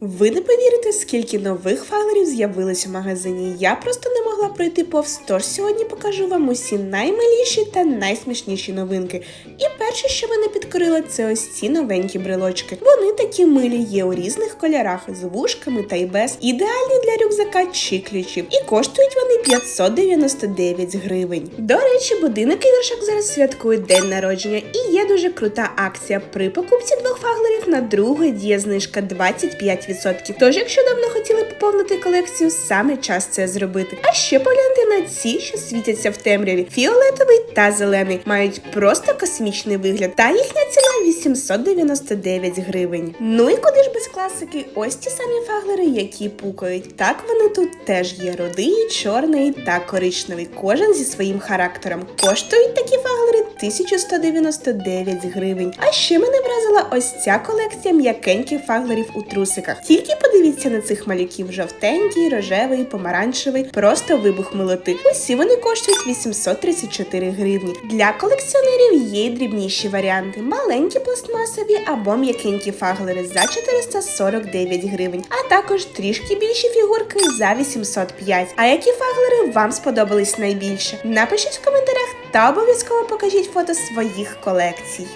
Ви не повірите, скільки нових файлерів з'явилось у магазині. Я просто не могла пройти повз. Тож сьогодні покажу вам усі наймиліші та найсмішніші новинки. І перше, що мене підкорило, це ось ці новенькі брелочки. Вони такі милі, є у різних кольорах з вушками та й без. Ідеальні для рюкзака чи ключів. І коштують вони 599 гривень. До речі, будинок іграшок зараз святкує день народження, і є дуже крута акція. При покупці двох фаглерів на друге діє знижка 25%. Тож, якщо давно хотіли поповнити колекцію, саме час це зробити. А ще погляньте на ці, що світяться в темряві. Фіолетовий та зелений мають просто космічний вигляд. Та їхня ціна 899 гривень. Ну і куди ж без класики? Ось ті самі фаглери, які пукають. Так вони тут теж є рудий, чорний та коричневий. Кожен зі своїм характером. Коштують такі фаглери 1199 гривень. А ще мене вразила ось ця колекція м'якеньких фаглерів у трусиках. Тільки подивіться на цих малюків: жовтенький, рожевий, помаранчевий, просто вибух милоти. Усі вони коштують 834 гривні. Для колекціонерів є й дрібніші варіанти: маленькі пластмасові або м'якенькі фаглери за 449 гривень, а також трішки більші фігурки за 805. А які фаглери вам сподобались найбільше? Напишіть в коментарях та обов'язково покажіть фото своїх колекцій.